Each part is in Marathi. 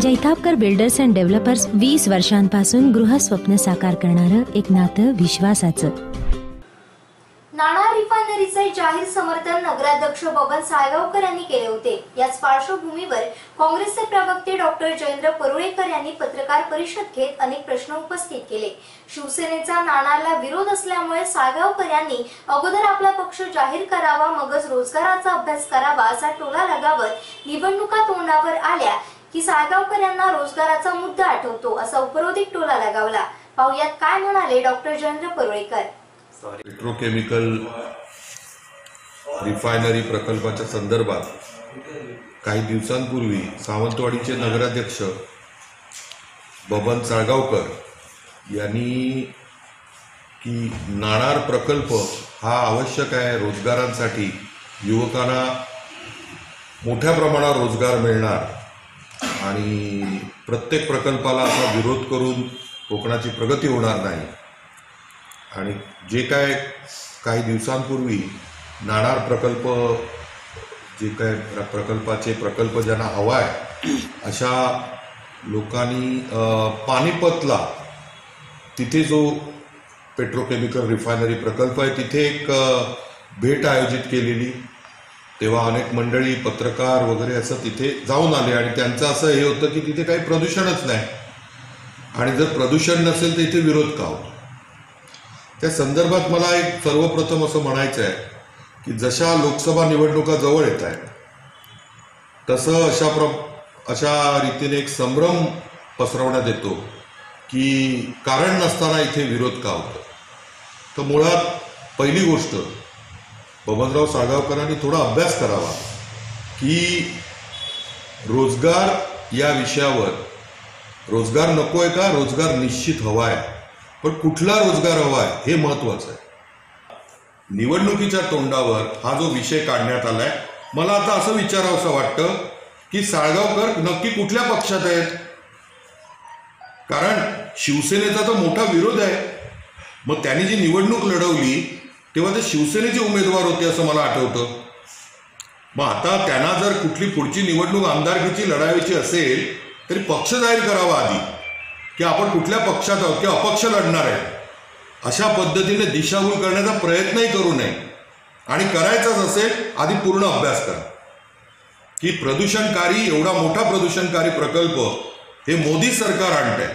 जैतापकर बिल्डर्स अँड डेव्हलपर्स वीस वर्षांपासून गृहस्वप्न साकार करणारं एक नातं विश्वासाचं. नाणार रिफायनरीचे जाहीर समर्थन नगराध्यक्ष बबन साळगावकर यांनी केले होते. याच पार्श्वभूमीवर काँग्रेसचे प्रवक्ते डॉक्टर जयेंद्र परुळेकर यांनी पत्रकार परिषद घेत अनेक प्रश्न उपस्थित केले. शिवसेनेचा नाणारला विरोध असल्यामुळे साळगावकर यांनी अगोदर आपला पक्ष जाहीर करावा मगच रोजगाराचा अभ्यास करावा असा टोला लगावत निवडणुका तोंडावर आल्या. की साळगावकर यांना रोजगाराचा मुद्दा आठवतो असा उपरोधिक टोला लगावला. पाहुयात काय म्हणाले doctor Jayendra Parulekar? Petrochemical refinery प्रकल्पाच्या संदर्भात काही दिवसांपूर्वी सावंतवाडीचे नगराध्यक्ष बबन साळगावकर यांनी की नाणार प्रकल्प हा आवश्यक आहे रोजगारांसाठी. युवकांना मोठ्या प्रमाणात रोजगार मिळणार. आणि प्रत्येक प्रकल्पाला असा विरोध करून कोकणाची प्रगती होणार नाही. आणि जे काय काही दिवसांपूर्वी नाणार प्रकल्प जे काय प्र- प्रकल्पाचे प्रकल्प ज्यांना हवा आहे अशा लोकांनी पानिपतला तिथे जो पेट्रोकेमिकल रिफायनरी प्रकल्प आहे तिथे एक भेट आयोजित केलेली. तेव्हा अनेक मंडळी पत्रकार वगैरे असं तिथे जाऊन आले आणि त्यांचं असं हे होतं की तिथे काही प्रदूषणच नाही. आणि जर प्रदूषण नसेल तर इथे विरोध का होतो? त्या संदर्भात मला एक सर्वप्रथम असं म्हणायचं आहे की जशा लोकसभा निवडणुका जवळ येत आहेत तसं अशा प्र अशा रीतीने एक संभ्रम पसरवण्यात येतो की कारण नसताना इथे विरोध का होतो? तर मुळात पहिली गोष्ट बबनराव साळगावकरांनी थोडा अभ्यास करावा की रोजगार या विषयावर रोजगार नको आहे का? रोजगार निश्चित हवा आहे पण कुठला रोजगार हवा आहे हे महत्वाचं आहे. निवडणुकीच्या तोंडावर हा जो विषय काढण्यात आलाय मला आता असं विचारावंसं वाटतं की साळगावकर नक्की कुठल्या पक्षात आहेत? कारण शिवसेनेचा तर मोठा विरोध आहे. मग त्यांनी जी निवडणूक लढवली तेव्हा ते शिवसेनेचे उमेदवार होते असं मला आठवतं. मग आता त्यांना जर कुठली पुढची निवडणूक आमदारकीची लढायची असेल तरी पक्ष जाहीर करावा आधी. की आपण कुठल्या पक्षात आहोत किंवा अपक्ष लढणार आहे. अशा पद्धतीने दिशाभूल करण्याचा प्रयत्नही करू नये. आणि करायचाच असेल आधी पूर्ण अभ्यास करा. की प्रदूषणकारी एवढा मोठा प्रदूषणकारी प्रकल्प हे मोदी सरकार आणत आहे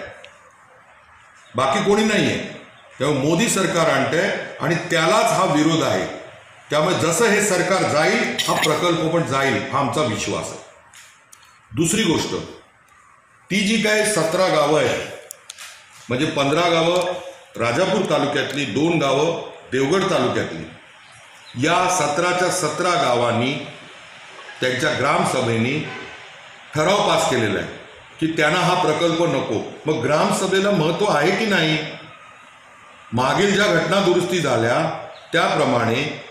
बाकी कोणी नाही आहे तेव्हा मोदी सरकार आणते आणि त्यालाच हा विरोध आहे. त्यामुळे जसं हे सरकार जाईल हा प्रकल्प पण जाईल हा आमचा विश्वास आहे. दुसरी गोष्ट ती जी काय सतरा गावं आहेत म्हणजे पंधरा गावं राजापूर तालुक्यातली दोन गावं देवगड तालुक्यातली या सतराच्या सतरा गावांनी त्यांच्या ग्रामसभेनी ठराव पास केलेला आहे की त्यांना हा प्रकल्प नको. मग ग्रामसभेला महत्त्व आहे की नाही? मागील ज्या घटना दुरुस्ती झाल्या त्याप्रमाणे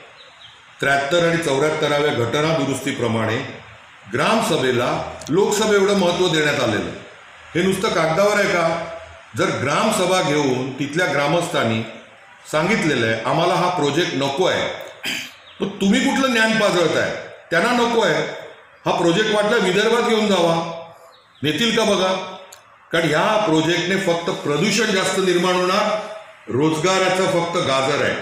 त्र्याहत्तर आणि चौऱ्याहत्तराव्या घटना दुरुस्तीप्रमाणे ग्रामसभेला लोकसभे एवढं महत्त्व देण्यात आलेलं. आहे. हे नुसतं कागदावर आहे का? जर ग्रामसभा घेऊन तिथल्या ग्रामस्थांनी सांगितलेलं आहे आम्हाला हा प्रोजेक्ट नको आहे मग तुम्ही कुठलं ज्ञान पाजळताय? त्यांना नको आहे. हा प्रोजेक्ट वाटला विदर्भात घेऊन जावा. नेतील का बघा? कारण ह्या प्रोजेक्टने फक्त प्रदूषण जास्त निर्माण होणार रोजगाराचं फक्त गाजर आहे.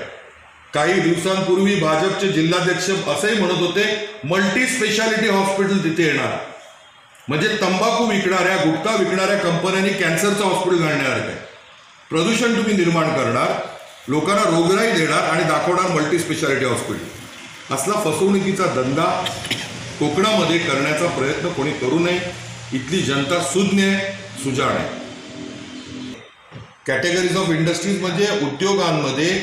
काही दिवसांपूर्वी भाजपचे जिल्हाध्यक्ष असंही म्हणत होते मल्टी स्पेशालिटी हॉस्पिटल तिथे येणार. म्हणजे तंबाखू विकणाऱ्या गुटखा विकणाऱ्या कंपन्यांनी कॅन्सरचं हॉस्पिटल घालणार आहे. प्रदूषण तुम्ही निर्माण करणार लोकांना रोगराई देणार आणि दाखवणार मल्टी स्पेशालिटी हॉस्पिटल. असला फसवणुकीचा धंदा कोकणामध्ये करण्याचा प्रयत्न कोणी करू नये. इथली जनता सुज्ञ आहे सुजाण आहे. कॅटेगरीज ऑफ इंडस्ट्रीज म्हणजे उद्योगांमध्ये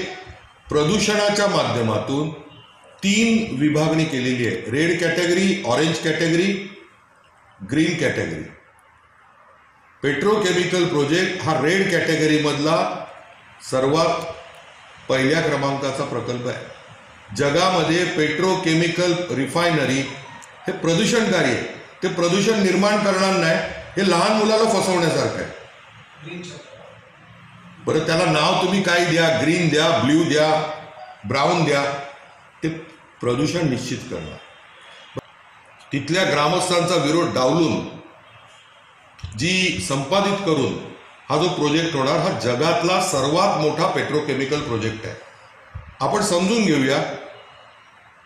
प्रदूषणाच्या माध्यमातून तीन विभागणी केलेली आहे red category orange category green category petrochemical project हा रेड कॅटेगरीमधला सर्वात पहिल्या क्रमांकाचा प्रकल्प आहे. जगामध्ये पेट्रोकेमिकल रिफायनरी हे प्रदूषणकारी आहे. ते प्रदूषण निर्माण करणार नाही. हे लहान मुलाला फसवण्यासारखं आहे. बरं त्याला नाव तुम्ही काय द्या? ग्रीन द्या ब्ल्यू द्या ब्राऊन द्या ते प्रदूषण निश्चित करणार. तिथल्या ग्रामस्थांचा विरोध डावलून जी संपादित करून हा जो प्रोजेक्ट होणार हा जगातला सर्वात मोठा पेट्रोकेमिकल प्रोजेक्ट आहे. आपण समजून घेऊया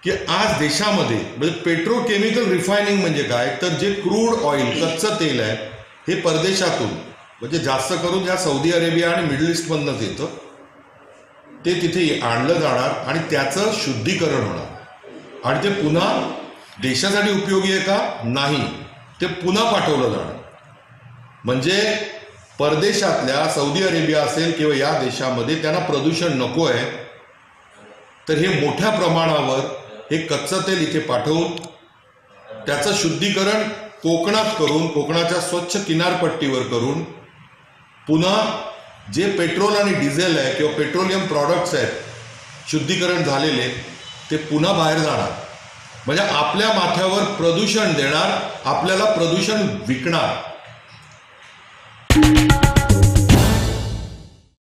की आज देशामध्ये म्हणजे पेट्रोकेमिकल रिफायनिंग म्हणजे काय? तर जे क्रूड ऑइल कच्चं तेल आहे हे परदेशातून म्हणजे जास्त करून या सौदी अरेबिया आणि मिडल ईस्टमधनंच येतं ते तिथे आणलं जाणार आणि त्याचं शुद्धीकरण होणार. आणि ते पुन्हा देशासाठी उपयोगी आहे का? नाही. ते पुन्हा पाठवलं जाणार. म्हणजे परदेशातल्या सौदी अरेबिया असेल किंवा या देशामध्ये त्यांना प्रदूषण नको आहे तर हे मोठ्या प्रमाणावर हे कच्चं तेल इथे पाठवून त्याचं शुद्धीकरण कोकणात करून कोकणाच्या स्वच्छ किनारपट्टीवर करून पुन्हा जे पेट्रोल आणि डिझेल आहे किंवा पेट्रोलियम प्रॉडक्ट्स आहेत शुद्धीकरण झालेले ते पुन्हा बाहेर जाणार. म्हणजे आपल्या माथ्यावर प्रदूषण देणार आपल्याला प्रदूषण विकणार.